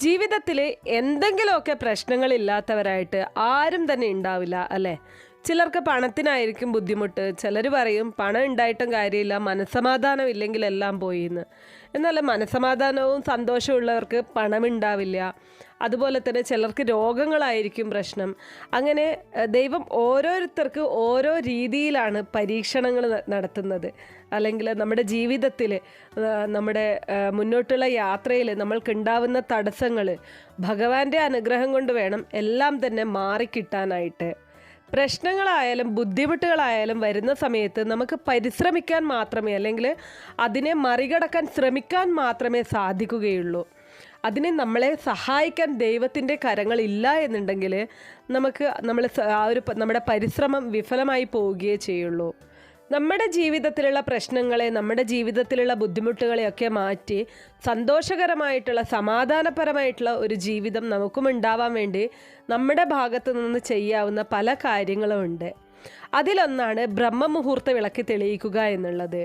ജീവിതത്തിൽ എന്തെങ്കിലുമൊക്കെ പ്രശ്നങ്ങളില്ലാത്തവരായിട്ട് ആരും തന്നെ ഉണ്ടാവില്ല അല്ലേ? ചിലർക്ക് പണത്തിനായിരിക്കും ബുദ്ധിമുട്ട്. ചിലർ പറയും പണം ഉണ്ടായിട്ടും കാര്യമില്ല മനസ്സമാധാനം ഇല്ലെങ്കിൽ എല്ലാം പോയി എന്ന് എന്നാൽ മനസ്സമാധാനവും സന്തോഷമുള്ളവർക്ക് പണമുണ്ടാവില്ല. അതുപോലെ തന്നെ ചിലർക്ക് രോഗങ്ങളായിരിക്കും പ്രശ്നം. അങ്ങനെ ദൈവം ഓരോരുത്തർക്ക് ഓരോ രീതിയിലാണ് പരീക്ഷണങ്ങൾ നടത്തുന്നത്. അല്ലെങ്കിൽ നമ്മുടെ ജീവിതത്തിൽ നമ്മുടെ മുന്നോട്ടുള്ള യാത്രയിൽ നമ്മൾക്കുണ്ടാവുന്ന തടസ്സങ്ങൾ ഭഗവാന്റെ അനുഗ്രഹം കൊണ്ട് വേണം എല്ലാം തന്നെ മാറിക്കിട്ടാനായിട്ട്. പ്രശ്നങ്ങളായാലും ബുദ്ധിമുട്ടുകളായാലും വരുന്ന സമയത്ത് നമുക്ക് പരിശ്രമിക്കാൻ മാത്രമേ അല്ലെങ്കിൽ അതിനെ മറികടക്കാൻ ശ്രമിക്കാൻ മാത്രമേ സാധിക്കുകയുള്ളൂ. അതിനെ നമ്മളെ സഹായിക്കാൻ ദൈവത്തിന്റെ കരങ്ങളില്ല എന്നുണ്ടെങ്കിൽ നമുക്ക് നമ്മൾ ആ ഒരു നമ്മുടെ പരിശ്രമം വിഫലമായി പോവുകയേ ചെയ്യുള്ളൂ. നമ്മുടെ ജീവിതത്തിലുള്ള പ്രശ്നങ്ങളെ നമ്മുടെ ജീവിതത്തിലുള്ള ബുദ്ധിമുട്ടുകളെയൊക്കെ മാറ്റി സന്തോഷകരമായിട്ടുള്ള സമാധാനപരമായിട്ടുള്ള ഒരു ജീവിതം നമുക്കും ഉണ്ടാവാൻ വേണ്ടി നമ്മുടെ ഭാഗത്തു നിന്ന് ചെയ്യാവുന്ന പല കാര്യങ്ങളും ഉണ്ട്. അതിലൊന്നാണ് ബ്രഹ്മമുഹൂർത്ത വിളക്കി തെളിയിക്കുക എന്നുള്ളത്.